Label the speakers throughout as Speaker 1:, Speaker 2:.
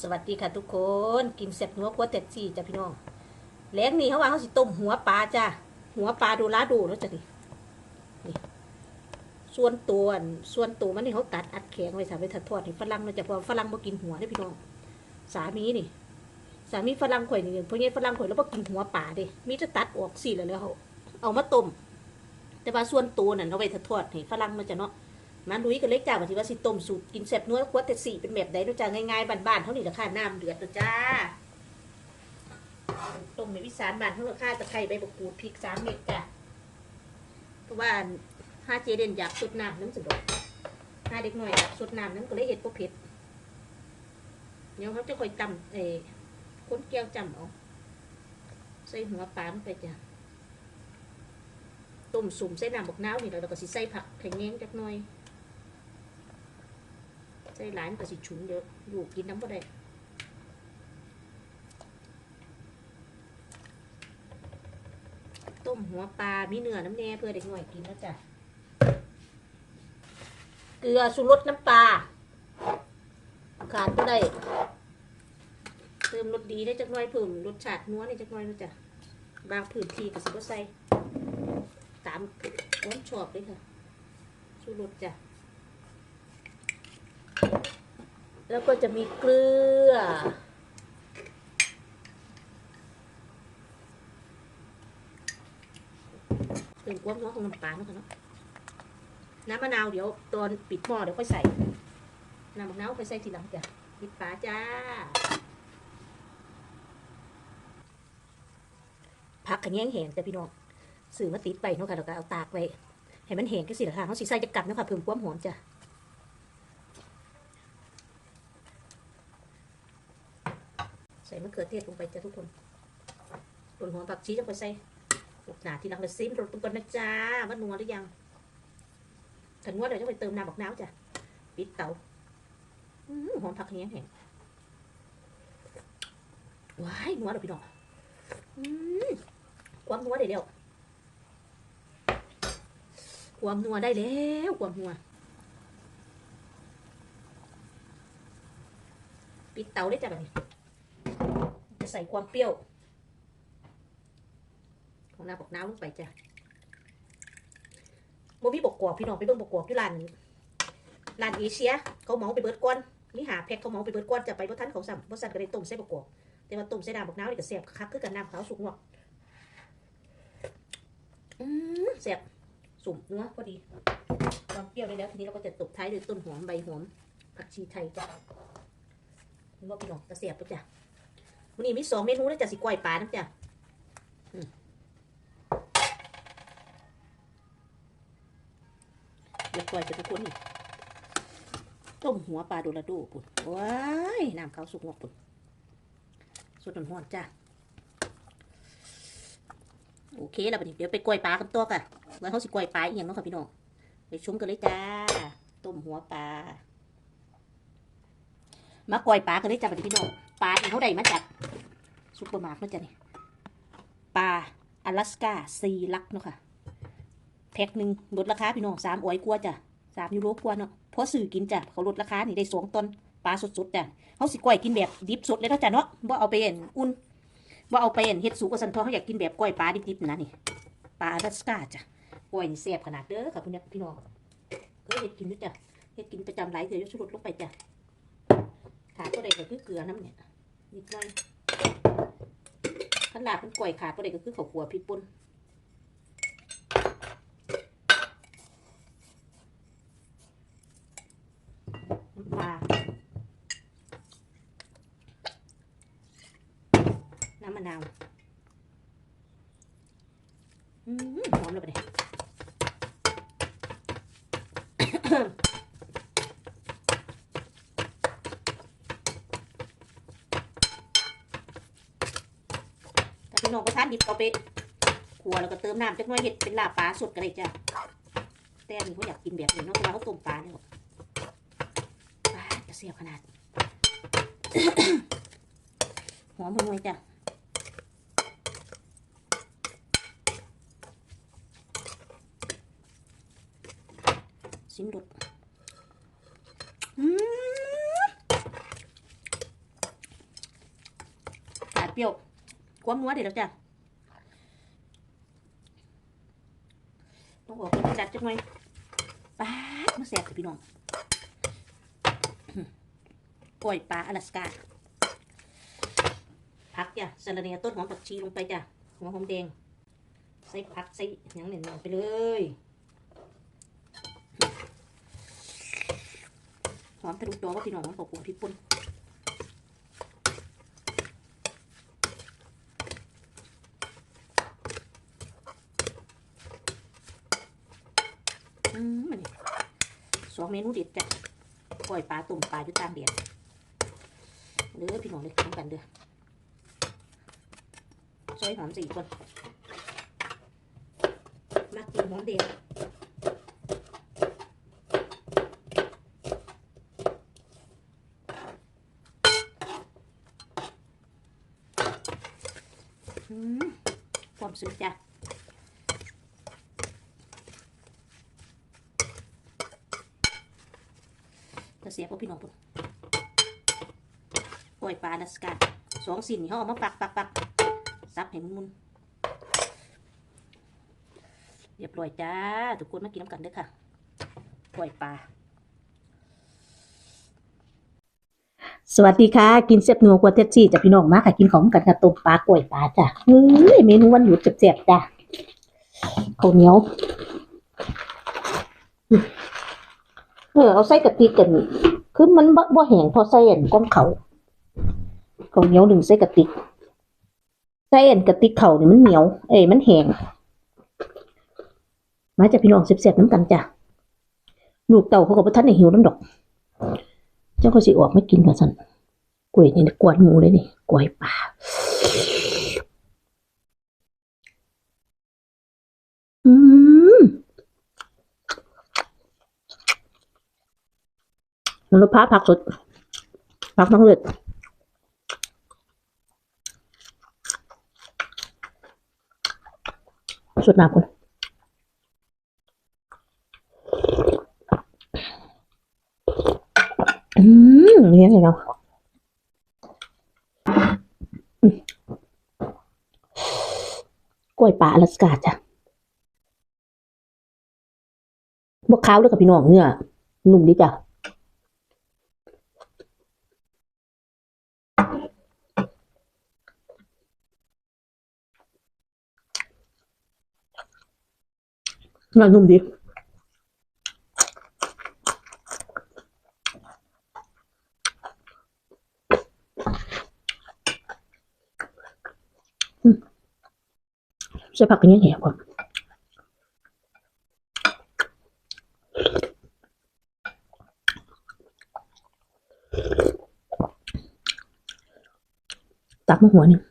Speaker 1: สวัสดีค่ะทุกคนกินเสร็จหัวกัวเต็ดซี่จ้ะพี่น้องแล้งนี่เขาว่าเขาสิต้มหัวปลาจ้ะหัวปลาดูลาดูแล้วจ้ะนี่นี่ส่วนตัวส่วนตัวมันนี่เขาตัดอัดแข็งไว้สามไว้ถัดทอดให้ฝรั่งนจะเพราะว่าฝรั่งบ่กินหัวเด้พี่น้องสามีนี่ สามีฝรั่งข่อยนี่เพราะงี้ฝรั่งข่อยแล้วบ่กินหัวปลาด้มีจะตัดออกสิแล้วแล้วเขาเอามาต้มแต่ว่าส่วนตัวนั่นเอาไว้ถัดทอดให้ฝรั่งมันจะเนาะ มาลุยกันเล็กจ้าวันที่ว่าสิต้มสูตรกินแซ่บนัวขวดแต่สี่เป็นแบบใดเนาะจ้าง่ายๆบ้านๆเท่านี้ราคาน้ำเดือดเนาะจ้าต้มในวิสานบ้านเท่าราคาตะไคร้ใบมะกรูดพริกสามเม็ดจ้ะเพราะว่าห้าเจเดนอยากสดน้ำน้ำสะดวกห้าเด็กหน่อยอยากสดน้ำน้ำก็เลยเห็ดพวกเผ็ดเดี๋ยวเขาจะคอยจำเอ้ค้นแก้วจำเอาใส่หัวปลาลงไปจ้ะต้มสุ่มใส่น้ำบักน้าวนี่แล้วเราก็สิใส่ผักแข็งแยงจักหน่อย ใส่หลายมันก็สิฉุนเยอะลูกกินน้ำบ่ได้ต้มหัวปลา มีเนื้อน้ำแน่เพื่อเด็กหน่อยกินแล้วจ้ะเกลือสุรสน้ำปลา ขาดก็ได้ เติมรสดีได้จักหน่อยเพิ่มรสชาตินัวได้จักหน่อยแล้วจ้ะบางพื้นที่ก็สิบ่ใส่ตามความชอบเลยค่ะสุรสจ้ะ แล้วก็จะมีเกลือ เป็นความร้อนของน้ำปลาเนาะค่ะเนาะน้ำมะนาวเดี๋ยวตอนปิดหม้อเดี๋ยวค่อยใส่ น้ำมะนาวค่อยใส่ทีหลังจ้ะปิดฝาจ้า พักขะแยงแหงจ้ะพี่น้องสื่อมาติดไปเนาะค่ะแล้วก็เอาตากไว้ให้มันแหงก็สิละค่ะเขาสิใส่จะกลับเนาะค่ะเพิ่มความหอมจ้ะ ใส่ มะเขือเทศลงไปจ้ะทุกคนต้นหอมผักชีจะไปใส่ลูกหนาทีหลังเลยซิมรสก่อนนะจ๊ะว่านัวหรือยังถ้านัวเดี๋ยวจะไปเติมน้ำบักน้าวจ้ะปิดเตาหอมผักแห้งแห้งว้ายนัวเดี๋ยวพี่น้องความนัวได้แล้วความนัวได้แล้วความนัวปิดเตาได้จ้ะแบบนี้ ใส่ความเปรี้ยว ของน้ำบอกน้ำลงไปจ้ะโมมีบกกอกพี่น้องไปเบิ่งบกกอกที่ร้านร้านเอเชีย เขาเหมาไปเบิดก้อนนี่หาแพ็คเขาเหมาไปเบิดก้อนจะไปบ่ทันเขาสั่งบ่สั่นก็เลยต้มใส่บกกอกแต่ว่าต้มใส่น้ำบอกน้ำนี่ก็แซ่บคักคือกันน้ำขาวสุกงอกอืมแซ่บสุ่มเนัวพอดีความเปรี้ยวได้แล้วทีนี้เราก็จะตบท้ายด้วยต้นหอมใบหอมผักชีไทยจ้ะว่าพี่น้องจะแซ่บปะจ้ะ วันนี้มีสองเมนูนะจ๊ะสิกล้วยปลานะจ๊ะอืมเดี๋ยวกล้วยจะทุกคนนี่ต้มหัวปลาโดราโดปุ่นว้ายน้ำเขาสุกงอกปุ่นสดหอนจ้ะโอเคแล้วบัดนี้เดี๋ยวไปกล้วยปลากันตัวกันแล้วเขาสิกล้วยปลาอีกอย่างนาะค่ะพี่น้องไปชมกันเลยจ้า ต้มหัวปลา มากล้วยปลากันเลยจ้าบัดนี้พี่น้องปลาที่เขาได้มาจาก ซุปเปอร์มาร์ก็ตนะจ๊ะนี่ปลาอลาสกาซีลักเนาะค่ะแพ็คหนึ่งลดราคาพี่น้องสามอ้อยกว่าจ้ะสามยูโรกว่าเนาะเพราะสื่อกินจ้ะเขาลดราคานี่ได้สองตนปลาสดๆจ้ะเขาสิก้อยกินแบบดิบสดเลยนะจ้ะเนาะว่าเอาไปเอ็นอุ่นว่าเอาไปเอ็นเฮ็ดสุกกับสันทอเขาอยากกินแบบก้อยปลาดิบๆนะนี่ปลาอลาสกาจ้ะก้อยนี่แซ่บขนาดเด้อค่ะพี่เนี่ยพี่น้องเคยเฮ็ดกินด้วยจ้ะเฮ็ดกินประจำหลายเถื่อยกชุดลงไปจ้ะขาดก็ได้ก็คือเกลือน้ำเนี่ยนิดหน่อย ขันลาดมันก่อยขาดประเด็นก็คือเขาขัวพริกป่นน้ำปลา น้ำมะนาว อืมหอมเลยปะเนี่ย ถ้า พี่น้อาไปขัวแล้วก็เติมน้ำจักหน่อยเห็ดเป็นลาบปลาสดกันเลยจ้ะแต่นนี้เขาอยากกินแบบนี้เนาะเพราะว่าเขาต้มปลาเนี่ยปลาจะเสียบขนาดหอมห่วยจ้ะซิมรสอืมเปรี้ยวความนัวเด็ดแล้วจ้ะ ต้องออกรสจัดจังหน่อยป๊าดมาแซ่บสิพี่น้องกล้วยปลาอลาสกาผักจ้ะสะระเนี่ยต้นหอมผักชีลงไปจ้ะหัวหอมแดงใส่ผักใส่หยังเหน่นๆไปเลยหอมทะลุจอว่าพี่น้องมันปกปรุงพริกป่นอืมมันนี่สอง เมนูเด็ดจ้ะปล่อยปลาตุ่มปลาอยู่ตามเดียดเด้อพี่น้องเลยทำกันเด้อซอยหอมสี่คนมักกินหอมเดียวอืมความสุขจ้ะ เสียพวกพี่น้องปุ่นปล่อยปลาดัสกาสองสิ่นนี่เขาเอามาปักปักปักซับให้มุนเรียบร้อยจ้า ทุกคนมากินน้ำกันเด้อค่ะปล่อยปลาสวัสดีค่ะ กินเซ็บนัวกว่าเท็ดซี่จ้ะพี่น้องมาค่ะ กินของกันกับต้มปลากล้วยปลาจ้ะเฮ้ยเมนูวันหยุดเจ็บๆจ้ะข้าวเหนียว เออเอาใส่กะทิกันนี่คือมันบ่บ่แห้งพอใส่อันก้มเขาข้าวเหนียวหนึ่งใส่กะติกใส่อันกะติกเขานี่มันเหนียว เอ้ยมันแห้งมาจ้ะพี่น้องเสียบๆน้ำกันจ้ะลูกเต่าเขาก็บ่ทันได้หิวน้ำดอก เจ้าก็สิออกไม่กินกับสันกล้วยนี่กวนหมูเลยนี่กล้วยป่าอืมมัน รสพ้าผักสดผักน้องเลือดสดน้ำคนอืมเนี่ยไงเนาะกล้วยป่าอลาสกาจ้ะบวกขาวด้วยกับพี่น้องเนื้อนุ่มดีจ้ะ เนื้อนุ่มดีใส่ผักกันยังไงก่อนตักมาหัวหนึ่ง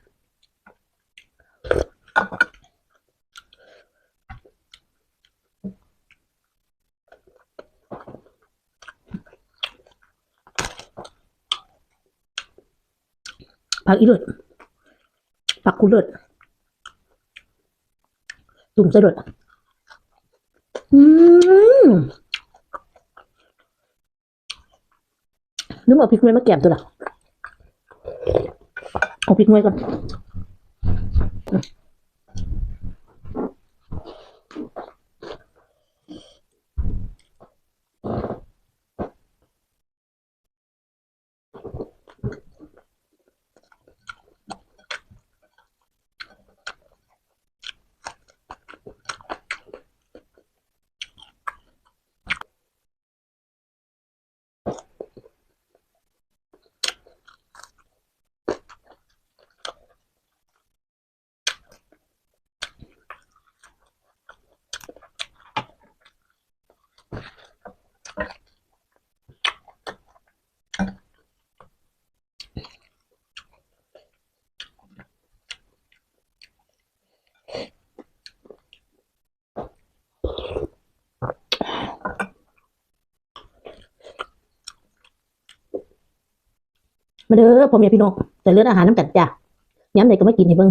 Speaker 1: ผักอีเลือดผักกูเลือดตุ่มใส่ด้วยอืมนึกว่าพริกหน่วยมาแกมตัวละเอาพริกหน่วยก่อน มาเด้อพ่อแม่พี่น้องแต่เลือดอาหารน้ำกัดจ้ะย้ำไหนก็ไม่กินให้เบิ่ง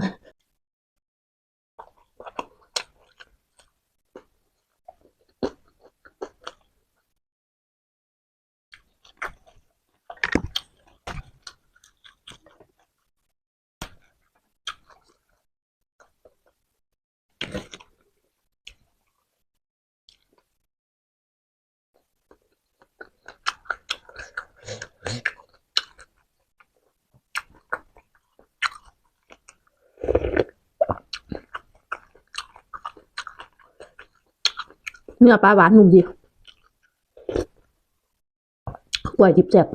Speaker 1: เนื้อปลาหวานนุ่มดีกล้วยจิบแซ่บ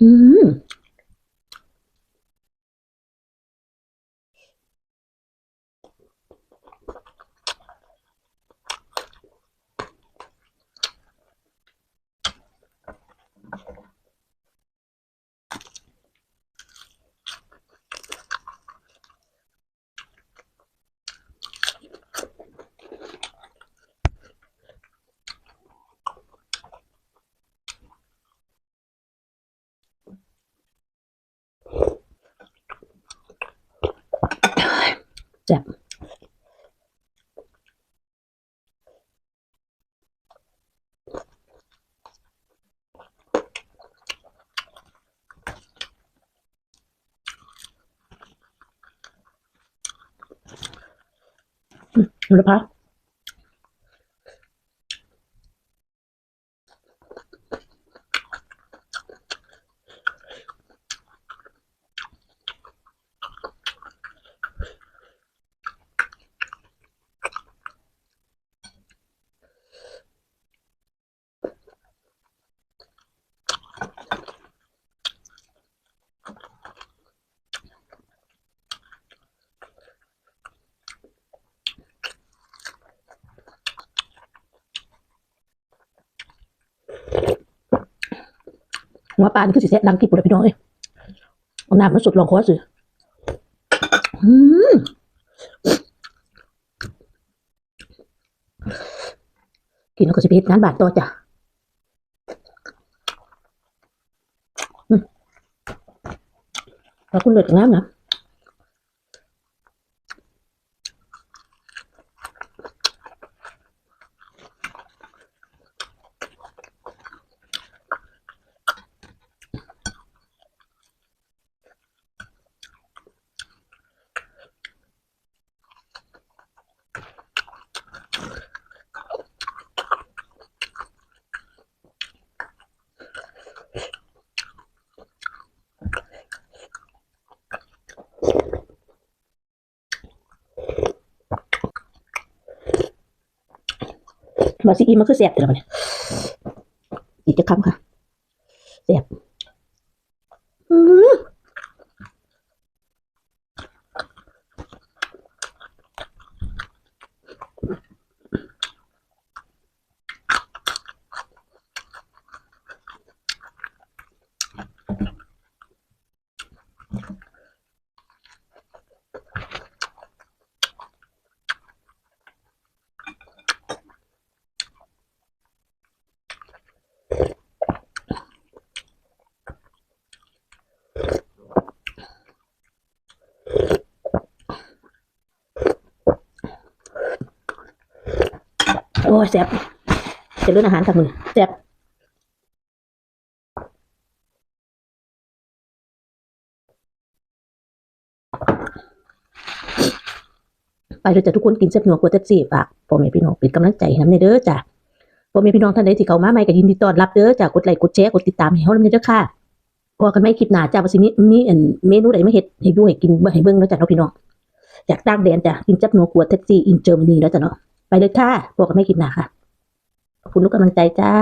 Speaker 1: อื Ja. Vil du prøve? หัวปลานี่คือสิแซ่บดังที่ปุ๋ยพี่น้องเอ้ยน้ำมาสุดลองคอสิอืมกินแล้วก็สิเพชรงานบาทต่อจ้ะแล้วคุณเลิศงามนะ มาซิอีมันคือแสบแต่ละเนี่ยอีกจะคำค่ะแสบอืม โอ้ยแสบจะเลื่อนอาหารทางมือแสบไปเลยจ้ะทุกคนกินแซ่บนัวกว่าแท็กซี่ฝากพ่อแม่พี่น้องเป็นกำลังใจให้น้ำในเด้อจ้ะพ่อแม่พี่น้องท่านใดที่เข้ามาใหม่ก็ยินดีต้อนรับเด้อจ้ะกดไลค์กดแชร์กดติดตามให้เฮานำเด้อค่ะพอกันไม่คลิปหน้าจ้ะว่าสิมีมีอันเมนูใดมาเฮ็ดให้ดูให้กินให้เบิ่งเนาะจ้ะเนาะพี่น้องจากต่างแดนจ้ะกินแซ่บนัวกว่าแท็กซี่อินเจอร์มนีแล้วจ้ะเนาะ ไปเลยค่ะบวกกับไม่กินหนาค่ะขอบคุณทุกกำลังใจจ้า